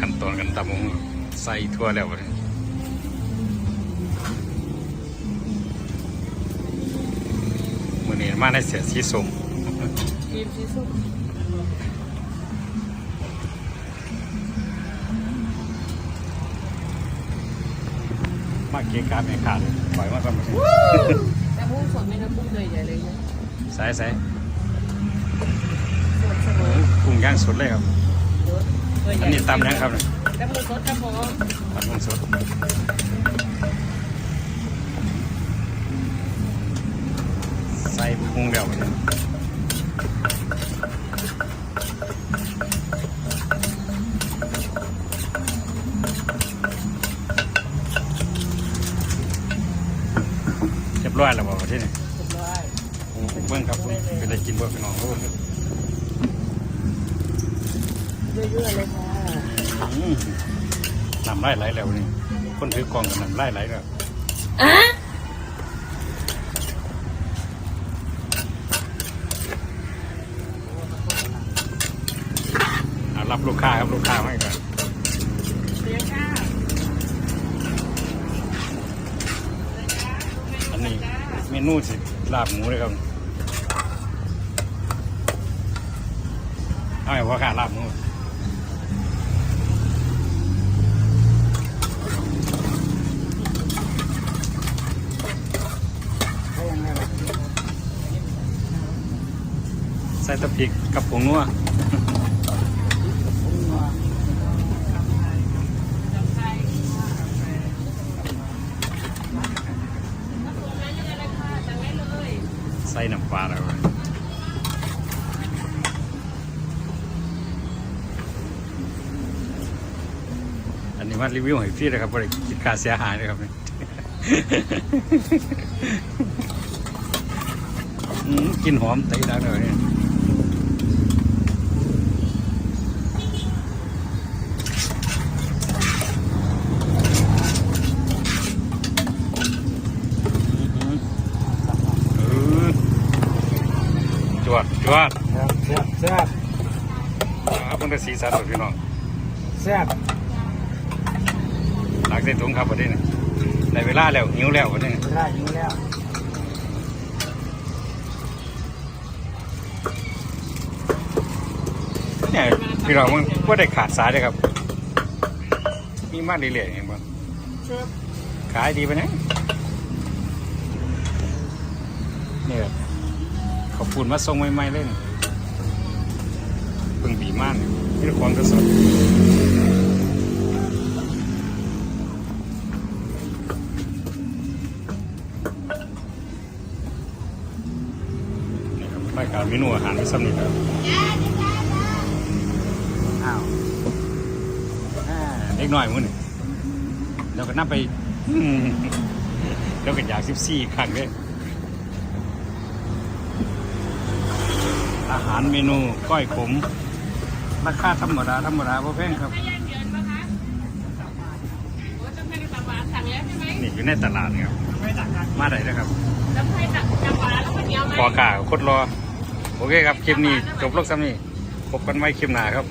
ขั้นตอนกันตำบักหุ่งใส่ทั่วแล้วบัดนี้มื้อนี้มาในเสียสีส้มทีมสีส้มมาเกียกาแม่ขาดปล่อยมาก่อนบัดนี้แต่พุ่งสดไม่น้ำพุ่งเลยใหญ่เลยนะใส่ใส่สดเสมอกุ้งย่างสดเลยครับ อันนี้ตำยังครับเนี่ยตำมือสดครับผมตำกุ้งสดใส่ปรุงแล้วบัดนี้เรียบร้อยแล้วบอกที่นี่เรียบร้อยเบิ้งครับเป็นได้กินเบิ้งพี่น้อง เขาเบิ่งครับเรื่อยๆเลยค่ะอืมน้ำไหลไหลแล้วนี่ คนถือกล่องกับน้ำไหลไหลแล้วอะอ่ารับลูกค้าครับลูกค้าให้ก่อนเรียงค่ะอันนี้เมนูสิลาบหมูเลยครับเอาไอ้พ่อค้าลาบหมู ส่ตะพริกกับผงนัวใส่น้ำปลาแล้วอันนี้มารีวิวให้ฟรีเลยครับบริคิดค่าเสียหายเลยครับนี่อืมกลินหอมตีดังเลยเนี่ยเออ จวดจวดแซ่บแซ่บครับมันเป็นสีสันของพี่น้องแซ่บหลักใส่ถุงครับวันนี้นะในเวลาแล้วหิวแล้ววันนี้เวลาอยู่แล้วเนี่ยพี่น้องมันก็ได้ขาดสายเลยครับ มีมากเรื่อยๆอย่างบ้างเชิญขายดีไปนะเนี่ย ขอบคุณมาส่งใหม่ๆเลยนี่เพิ่งปีมากนี่ของกระสดนี่ครับรายการเมนูอาหารที่สำนีครับอ้าวอ่าเล็กน้อยมื้อนี่เราก็นับไปอืมเราก็อยากสิบสี่ครั้งเลย อาหารเมนูก้อยขม ราคาธรรมดาธรรมดาพอแพงครับไม่ย่างเดือนปะคะโอ้จะเป็นตับหวานสั่งแล้วใช่ไหมนี่อยู่ในตลาดนี่ครับมาได้นะครับแล้วให้ตับตับหวานแล้วคนเดียวไหมพอกาคดรอ โอเคครับ คลิปนี้จบลงซ้ำนี้พบกันไว้คลิปหน้าครับ